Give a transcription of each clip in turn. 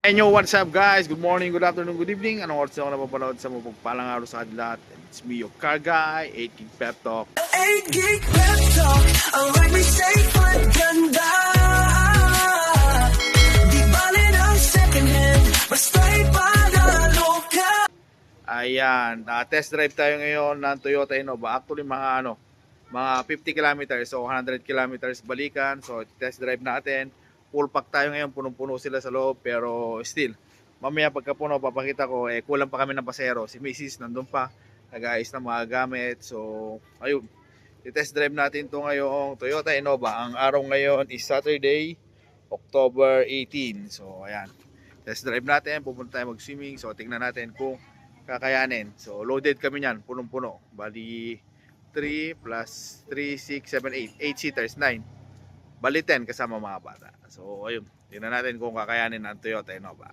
Hey yo, what's up guys? Good morning, good afternoon, good evening. Anong oras ako napapanood sa mapagpalang araw sa kanila? It's me, your car guy, 8 King Pep Talk. 8 gig pep talk may safe at ganda Di bali ng second hand Basta'y panalo ka Ayan, ah, test drive tayo ngayon ng Toyota Innova. Actually, mga ano, mga 50 kilometers, so 100 kilometers balikan. So, test drive natin. Full pack tayo ngayon, punong-puno sila sa loob. Pero still, mamaya pagka puno, papakita ko, eh, kulang pa kami ng pasero. Si Mrs. nandun pa, nag-ayos ng mga gamit. So, ayun. I-test drive natin to ngayong Toyota Innova. Ang araw ngayon is Saturday, October 18. So, ayan. Test drive natin, pupunta tayo mag-swimming. So, tingnan natin kung kakayanin. So, loaded kami niyan, punong-puno. Bali, 3 plus 3, 6, 7, 8. 8 seaters, 9. Bali, 10 kasama mga bata. So, ayun. Tingnan natin kung kakayanin ng Toyota Innova.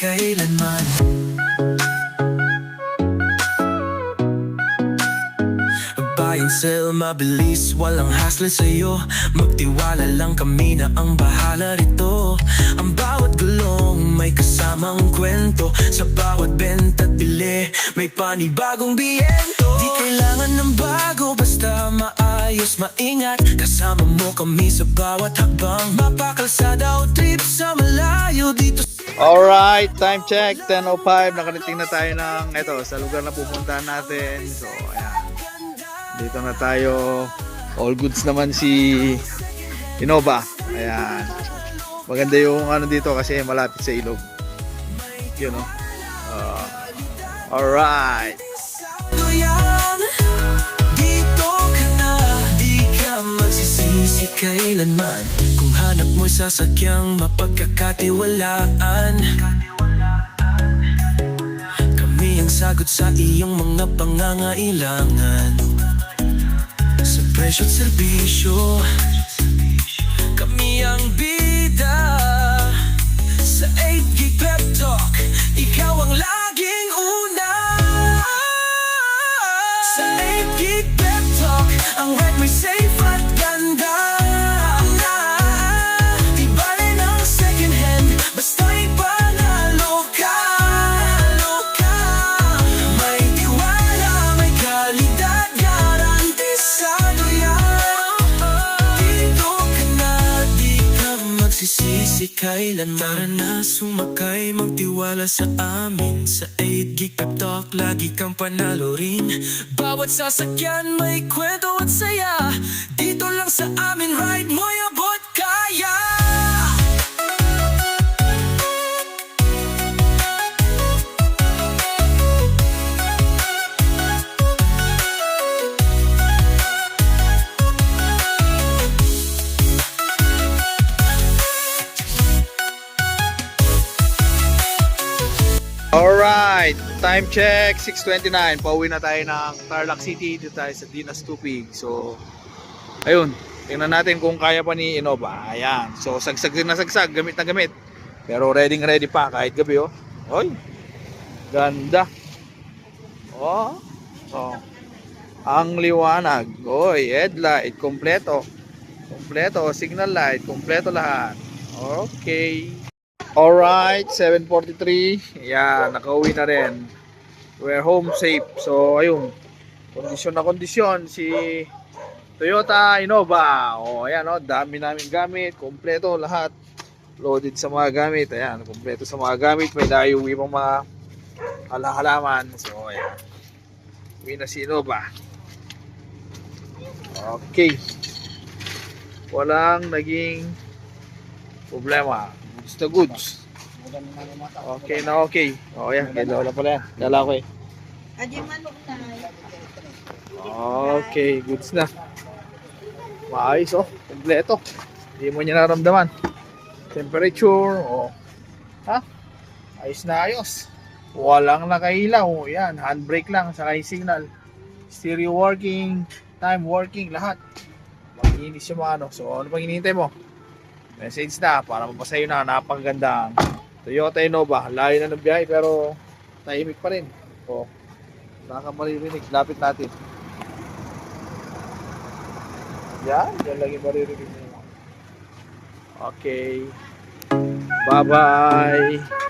kailanman. Buy and sell, mabilis, walang hassle sa'yo. Magtiwala lang kami na ang bahala rito. Ang bawat gulong may kasamang kwento. Sa bawat benta at bili, may panibagong biyento. Di kailangan ng bago, basta maayos, maingat. Kasama mo kami sa bawat hakbang Mapakalsada o trip sa Alright, time check, 10.05. Nakarating na tayo ng, eto, sa lugar na pupuntahan natin. So, ayan. Dito na tayo. All goods naman si Innova. Ayan. Maganda yung ano dito kasi malapit sa ilog. Yun, no? Uh, alright. Kailanman. Kung hanap mo'y sasakyang mapagkakatiwalaan. Kami ang sagot sa iyong mga pangangailangan. Sa presyo't serbisyo Kami ang bida. Sa 8 gig pep talk Ikaw ang laging magsisisi kailanman na sumakay, magtiwala sa amin. Sa 8 gig pep talk, lagi kang panalo rin. Bawat sasakyan may kwento at saya. Dito lang sa amin, time check, 6.29. Pauwi na tayo ng Tarlac City. Dito tayo sa Dinas Tupig. So, ayun. Tingnan natin kung kaya pa ni Innova. Ayan. So, sagsag na sagsag. Gamit na gamit. Pero ready ready pa kahit gabi, oh. Oy. Ganda. Oh. Oh. Ang liwanag. Oy, headlight. Kompleto. Kompleto. Signal light. Kompleto lahat. Okay. Alright, 7.43. Yan, nakauwi na rin. We're home safe. So, ayun. Kondisyon na kondisyon si Toyota Innova. O, ayan o, dami namin gamit. Kompleto lahat. Loaded sa mga gamit. Ayan, kompleto sa mga gamit. May naiuwi pang mga halahalaman. So, ayan. Uwi na si Innova. Okay. Walang naging problema. Goods to goods. Okay na okay. O, ayan. Kaya wala pala yan. Kala ko eh. Adi manok na. Okay, goods na. Maayos oh, kompleto. Hindi mo niya naramdaman. Temperature, oh. Ha? Ayos na ayos. Walang nakailaw. Yan, handbrake lang, saka yung signal. Stereo working, time working, lahat. Maglinis yung mga ano. So, ano pang hinihintay mo? Message na para mapasayo na napakagandang Toyota Innova. Layo na ng biyahe pero tahimik pa rin. Oh. Baka maririnig. Lapit natin. Yan, yan lang yung maririnig mo. Okay. Bye-bye. May